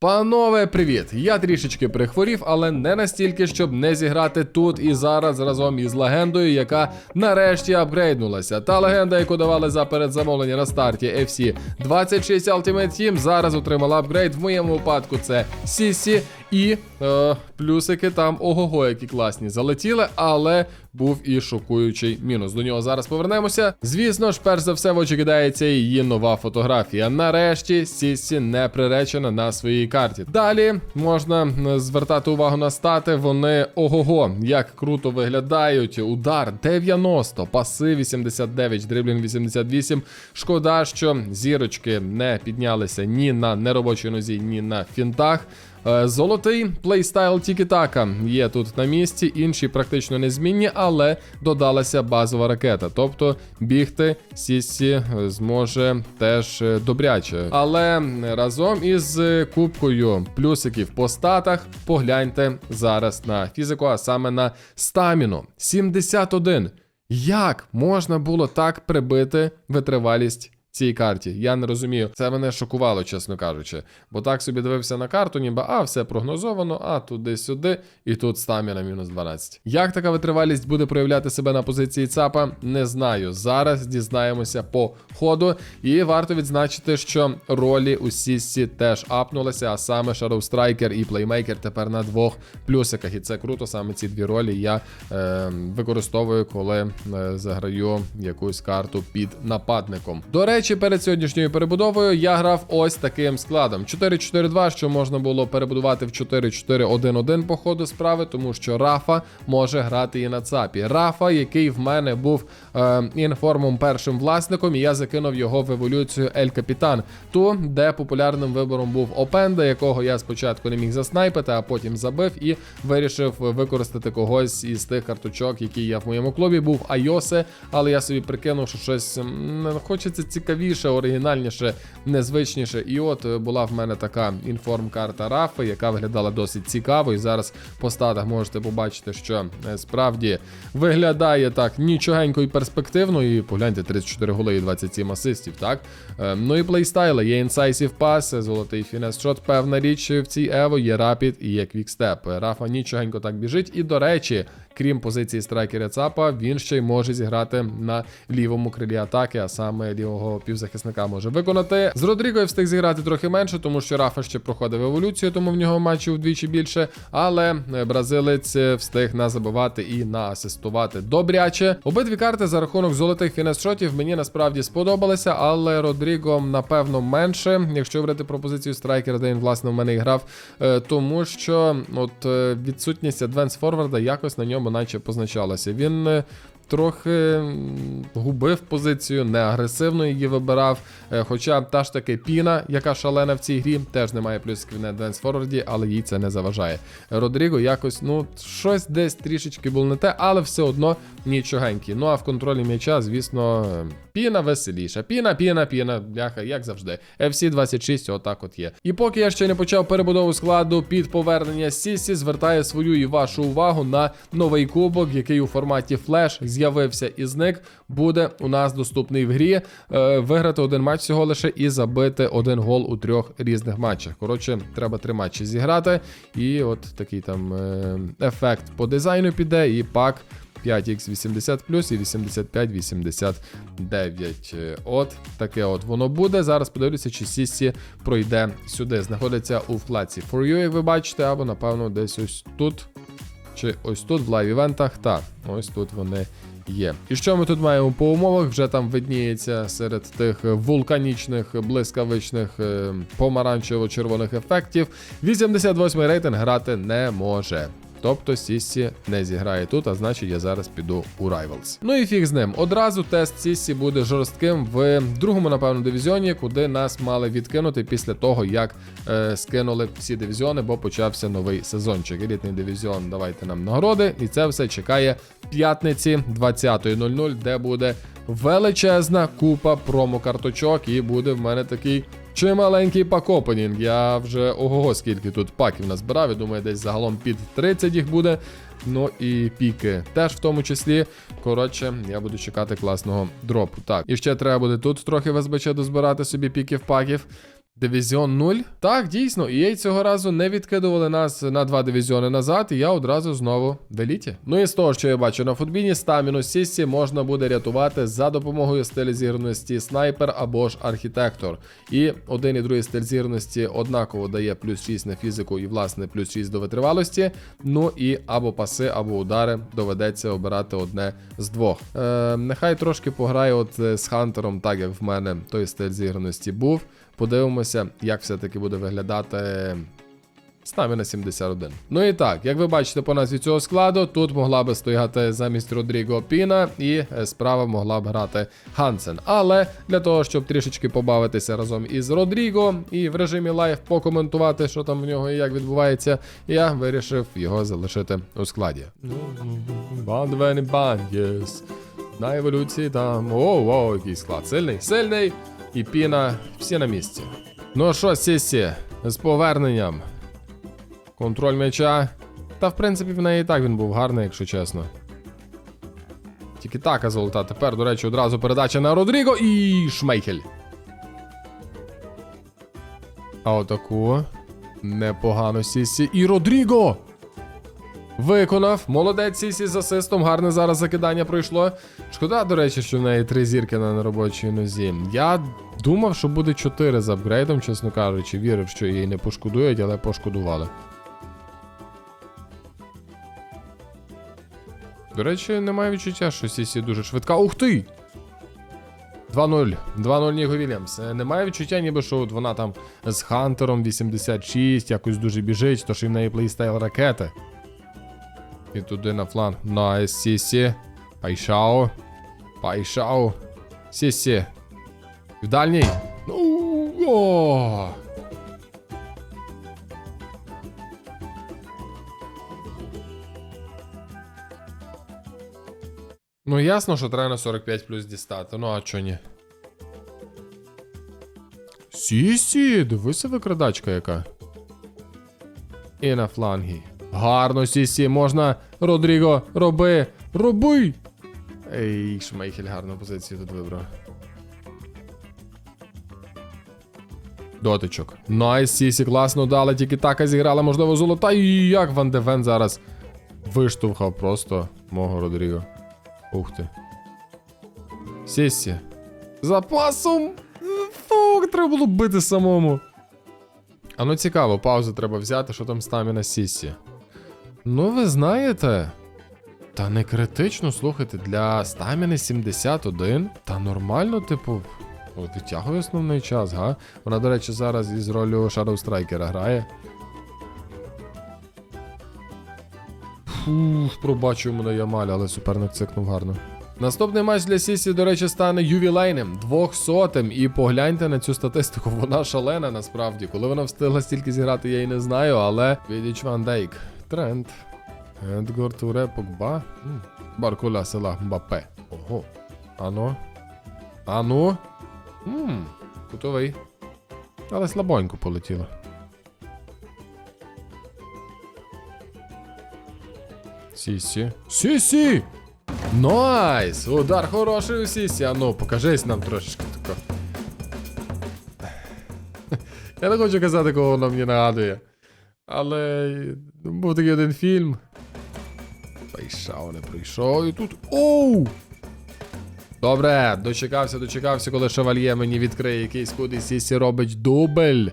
Панове, привіт! Я трішечки прихворів, але не настільки, щоб не зіграти тут і зараз разом із легендою, яка нарешті апгрейднулася. Та легенда, яку давали за передзамовлення на старті FC 26 Ultimate Team, зараз отримала апгрейд. В моєму випадку це Сісі і е, плюсики там ого-го, які класні залетіли, але був і шокуючий мінус. До нього зараз повернемося. Звісно ж, перш за все, в очі кидається її нова фотографія. Нарешті Сісі не приречена на своїй карті. Далі можна звертати увагу на стати. Вони ого-го, як круто виглядають. Удар 90, паси 89, дриблінг 88. Шкода, що зірочки не піднялися ні на неробочій нозі, ні на фінтах. Е, Золотий плейстайл Тікі-Така є тут на місці, інші практично незмінні, але додалася базова ракета. Тобто бігти Сісі зможе теж е, добряче. Але разом із кубкою плюсиків по статах погляньте зараз на фізику, а саме на стаміну. 71. Як можна було так прибити витривалість цій карті. Я не розумію. Це мене шокувало, чесно кажучи. Бо так собі дивився на карту, ніби а, все прогнозовано, а туди-сюди, і тут стаміна мінус 12. Як така витривалість буде проявляти себе на позиції ЦАПа, не знаю. Зараз дізнаємося по ходу. І варто відзначити, що ролі у Сіссі теж апнулися, а саме Shadow Striker і Playmaker тепер на двох плюсиках. І це круто, саме ці дві ролі я е, використовую, коли е, заграю якусь карту під нападником. До речі, перед сьогоднішньою перебудовою я грав ось таким складом: 4-4-2, що можна було перебудувати в 4-4-1-1 по ходу справи, тому що Рафа може грати і на ЦАПі. Рафа, який в мене був е, інформом першим власником, і я закинув його в еволюцію Ель Капітан, ту, де популярним вибором був Опенда, якого я спочатку не міг заснайпити, а потім забив і вирішив використати когось із тих карточок, які є в моєму клубі. Був Айосе, але я собі прикинув, що щось хочеться цікавіше, оригінальніше, незвичніше. І от е, була в мене така інформ-карта Рафи, яка виглядала досить цікаво. І зараз по статах можете побачити, що е, справді виглядає так нічогенько і перспективно. І погляньте, 34 голи і 27 асистів. Так Е, ну і плейстайли, є Incisive Pass, золотий фінес шот, певна річ в цій Ево, є Rapid і є Quickstep. Рафа нічогенько так біжить. І до речі, крім позиції страйкера ЦАПа, він ще й може зіграти на лівому крилі атаки, а саме лівого півзахисника може виконати. З Родрігою встиг зіграти трохи менше, тому що Рафа ще проходив еволюцію, тому в нього матчів вдвічі більше. Але е, бразилець е, встиг назабивати і наасистувати добряче. Обидві карти за рахунок золотих фінес-шотів мені насправді сподобалися, але Родріго, напевно, менше, якщо говорити про позицію страйкера, де він власне в мене і грав, е, тому що от відсутність адвенс форварда якось на ньому наче позначалася. Він е, трохи губив позицію, не агресивно її вибирав. Е, Хоча та ж таки піна, яка шалена в цій грі, теж не має плюсиків на адвенс форварді, але їй це не заважає. Родріго якось, ну, щось десь трішечки було не те, але все одно нічогенький. Ну а в контролі м'яча, звісно, е, піна веселіша. Піна, піна, піна, бляха, як завжди. FC 26, отак от є. І поки я ще не почав перебудову складу під повернення Сісі, звертаю свою і вашу увагу на новий кубок, який у форматі флеш з'явився і зник. Буде у нас доступний в грі. Е, виграти один матч всього лише і забити один гол у трьох різних матчах. Коротше, треба три матчі зіграти. І от такий там е, ефект по дизайну піде, і пак. 5х80 плюс і 85-89. Е, От таке от воно буде. Зараз подивлюся, чи Сісі пройде сюди. Знаходиться у вкладці For You, як ви бачите, або, напевно, десь ось тут. Чи ось тут в лайв-івентах. Та ось тут вони є. І що ми тут маємо по умовах? Вже там видніється серед тих вулканічних, блискавичних, е, помаранчево-червоних ефектів. 88 рейтинг грати не може. Тобто Сіссі не зіграє тут, а значить я зараз піду у Rivals. Ну і фіг з ним. Одразу тест Сіссі буде жорстким в другому, напевно, дивізіоні, куди нас мали відкинути після того, як е, скинули всі дивізіони, бо почався новий сезончик. Елітний дивізіон, давайте нам нагороди. І це все чекає п'ятниці 20.00, де буде величезна купа промо-карточок, і буде в мене такий. Чималенький пак-опенінг. Я вже ого-го, скільки тут паків назбирав. Я думаю, десь загалом під 30 їх буде. Ну і піки теж в тому числі. Коротше, я буду чекати класного дропу. Так, і ще треба буде тут трохи ВСБЧ дозбирати собі піків паків. Дивізіон 0? Так, дійсно, EA цього разу не відкидували нас на два дивізіони назад, і я одразу знову в еліті. Ну і з того, що я бачу на футбіні, стаміну Сісі можна буде рятувати за допомогою стилю зірності снайпер або ж архітектор. І один і другий стиль зірності однаково дає плюс 6 на фізику і, власне, плюс 6 до витривалості. Ну і або паси, або удари доведеться обирати одне з двох. Е, нехай трошки пограє от е, з Хантером, так як в мене той стиль зіграності був. Подивимося, як все-таки буде виглядати Стаміна 71. Ну і так, як ви бачите по назві цього складу, тут могла би стояти замість Родріго Піна, і е, справа могла б грати Хансен. Але для того, щоб трішечки побавитися разом із Родріго і в режимі лайв покоментувати, що там в нього і як відбувається, я вирішив його залишити у складі. Бандвені бандєс. На еволюції там. О, о, який склад. Сильний, сильний. І піна всі на місці. Ну що, Сісі, з поверненням. Контроль м'яча. Та в принципі в неї і так він був гарний, якщо чесно. Тільки така золота. Тепер, до речі, одразу передача на Родріго і Шмейхель. А отаку. Непогано Сісі. І Родріго! Виконав. Молодець Сісі з асистом. Гарне зараз закидання пройшло. Шкода, до речі, що в неї три зірки на неробочій нозі. Я думав, що буде 4 з апгрейдом, чесно кажучи. Вірив, що її не пошкодують, але пошкодували. До речі, немає відчуття, що Сісі дуже швидка. Ух ти! 2-0. 2-0 Ніго Вільямс. Е, Немає відчуття, ніби що от вона там з Хантером 86, якось дуже біжить, то що в неї плейстайл ракети. І туди на фланг. Найс, Сісі. Пайшао. Пайшао. Сісі. В дальній. Ну, о! Ну, ясно, що треба на 45 плюс дістати. Ну, а чо ні? Сісі, дивися викрадачка яка. І на флангі. Гарно, Сісі, можна. Родріго, роби, роби. Ей, Шмейхель гарну позицію тут вибрав. Дотичок. Найс, Сісі, класно дали, тільки така зіграла, можливо, золота. І як Ван Девен зараз виштовхав просто мого Родріго. Ух ти. Сісі. Запасом. Фух, треба було бити самому. А ну цікаво, паузу треба взяти, що там стаміна Сісі. Ну, ви знаєте. Та не критично, слухайте, для стаміни 71. Та нормально, типу. От витягує основний час, га? Вона, до речі, зараз із ролью Shadow Strikera грає. Фух, пробачив мене Ямаль, але суперник цикнув гарно. Наступний матч для Сісі, до речі, стане ювілейним, 200-м. І погляньте на цю статистику, вона шалена насправді. Коли вона встигла стільки зіграти, я й не знаю, але Відіч Ван Дейк, Тренд, Едгор Туре, Погба, Баркуля Села Мбапе. Ого. Ано. Ану. Ммм, кутовий. Але слабонько полетіло. Сісі. Сісі! Найс! Удар хороший у Сісі. А ну, покажись нам трошечки тако. Я не хочу казати, кого воно мені нагадує. Але був такий один фільм. Прийшов, не прийшов і тут. Оу! Добре, дочекався, дочекався, коли шевальє мені відкриє якийсь куд і Сісі робить дубль.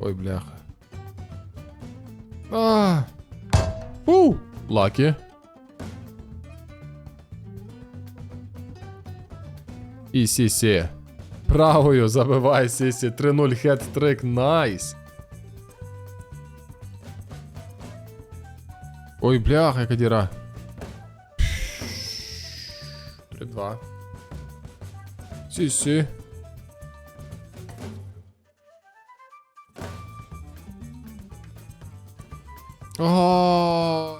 Ой, бляха. А. У! Лакі. І Сісі. Правою забивай Сісі. 3-0 хет-трик. Найс. Ой, бляха, яка діра. 3-2. Сісі. О.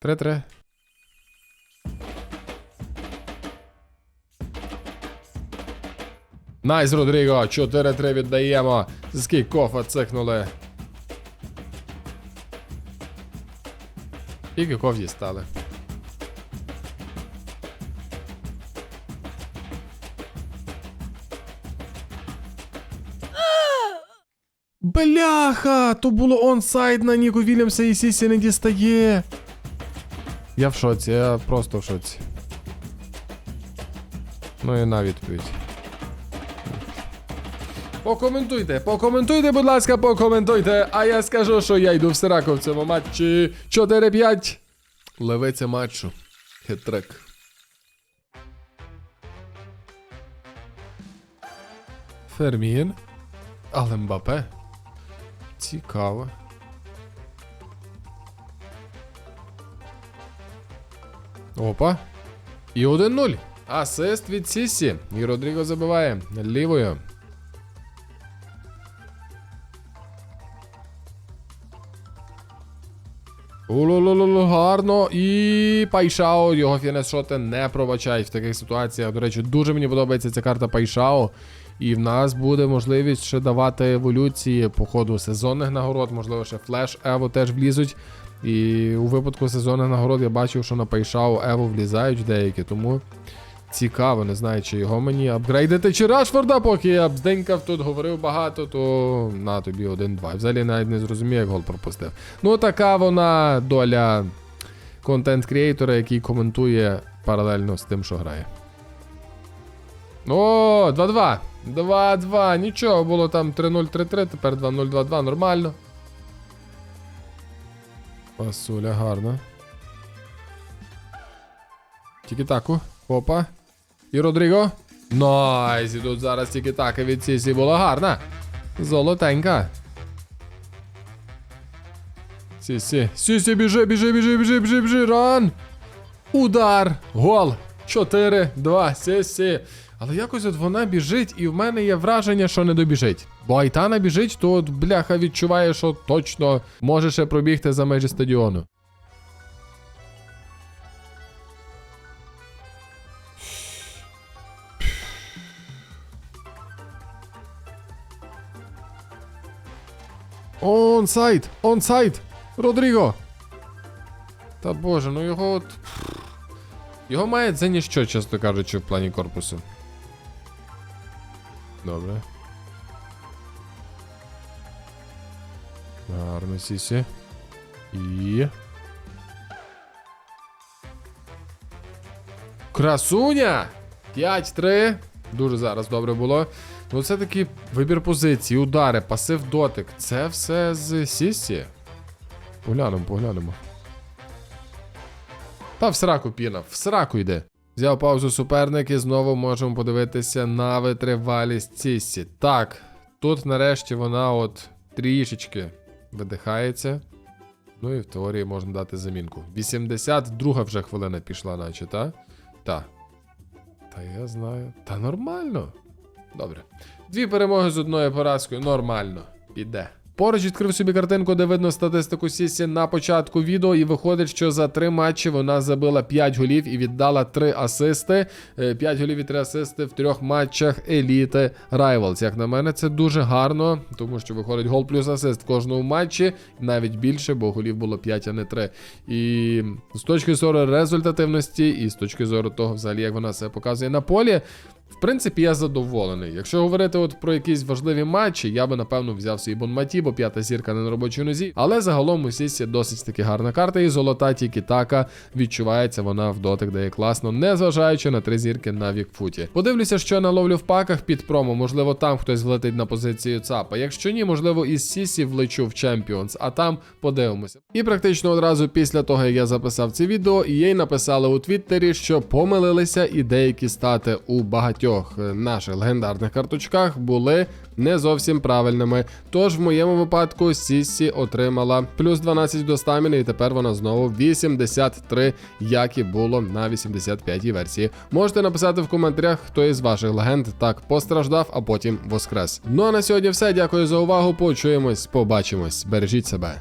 Тре-тре. Найс, Родріго, 4-3 віддаємо. З кікофа цикнули. Скільки ковзі стали. Бляха! То було онсайд на Ніку Вільямса і Сісі не дістає. Я в шоці, я просто в шоці. Ну і на відповідь. Покоментуйте, покоментуйте, будь ласка, покоментуйте. А я скажу, що я йду в Сираку в цьому матчі 4-5. Левиця матчу. Хитрик. Фермін. Але Мбапе. Цікаво. Опа. І 1-0. Асист від Сісі. І Родріго забиває лівою. Гарно. І Пайшао його фінес-шоти не пробачають в таких ситуаціях. До речі, дуже мені подобається ця карта Пайшао. І в нас буде можливість ще давати еволюції по ходу сезонних нагород, можливо, ще флеш Ево теж влізуть. І у випадку сезонних нагород я бачив, що на Пайшао Ево влізають деякі, тому цікаво, не знаю, чи його мені апгрейдити, чи Рашфорда, поки я бзденькав тут говорив багато, то на тобі один-два. Взагалі навіть не зрозумів, як гол пропустив. Ну, така вона доля контент-кріейтора, який коментує паралельно з тим, що грає. О, 2-2. 2-2. Нічого, було там 3-0, 3-3, тепер 2-0, 2-2, нормально. Пасуля гарна. Тільки таку. Опа. І Родріго. Найс, і тут зараз тільки така від Сісі була гарна. Золотенька. Сісі. Сісі, біжи, біжи, біжи, біжи, біжи, біжи, ран. Удар. Гол. 4-2. Сісі. Але якось от вона біжить, і в мене є враження, що не добіжить. Бо Айтана біжить, то от бляха відчуває, що точно може ще пробігти за межі стадіону. Онсайд! Онсайд! Родріго! Та боже, ну його от. Його має за ніщо, чесно кажучи, в плані корпусу. Добре. Гарно, сісі. І. Красуня! 5-3. Дуже зараз добре було. Ну, все-таки вибір позиції, удари, пасив дотик. Це все з Сісі. Поглянемо, поглянемо. Та в сраку піна, в сраку йде. Взяв паузу суперник і знову можемо подивитися на витривалість Сісі. Так, тут нарешті вона от трішечки видихається. Ну і в теорії можна дати замінку. 82 вже хвилина пішла, наче, та? Та. Та я знаю. Та нормально. Добре. Дві перемоги з одною поразкою. Нормально. Піде. Поруч відкрив собі картинку, де видно статистику Сісі на початку відео, і виходить, що за три матчі вона забила 5 голів і віддала 3 асисти. 5 голів і 3 асисти в трьох матчах еліти Rivals. Як на мене, це дуже гарно, тому що виходить гол плюс асист в кожному матчі, навіть більше, бо голів було 5, а не 3. І з точки зору результативності, і з точки зору того, взагалі, як вона себе показує на полі. В принципі, я задоволений. Якщо говорити от про якісь важливі матчі, я би напевно взяв свій Бонматі, бо п'ята зірка не на робочій нозі. Але загалом у Сісі досить таки гарна карта, і золота тільки така відчувається вона в дотик, дає класно, незважаючи на три зірки на вікфуті. Подивлюся, що я наловлю в паках під промо. Можливо, там хтось влетить на позицію ЦАПа. Якщо ні, можливо, із Сісі влечу в Champions, а там подивимося. І практично одразу після того, як я записав це відео, їй написали у Твіттері, що помилилися і деякі стати у багатьох е, наших легендарних карточках були не зовсім правильними. Тож в моєму випадку Сісі отримала плюс 12 до стаміни, і тепер вона знову 83, як і було на 85-й версії. Можете написати в коментарях, хто із ваших легенд так постраждав, а потім воскрес. Ну а на сьогодні все. Дякую за увагу. Почуємось, побачимось. Бережіть себе.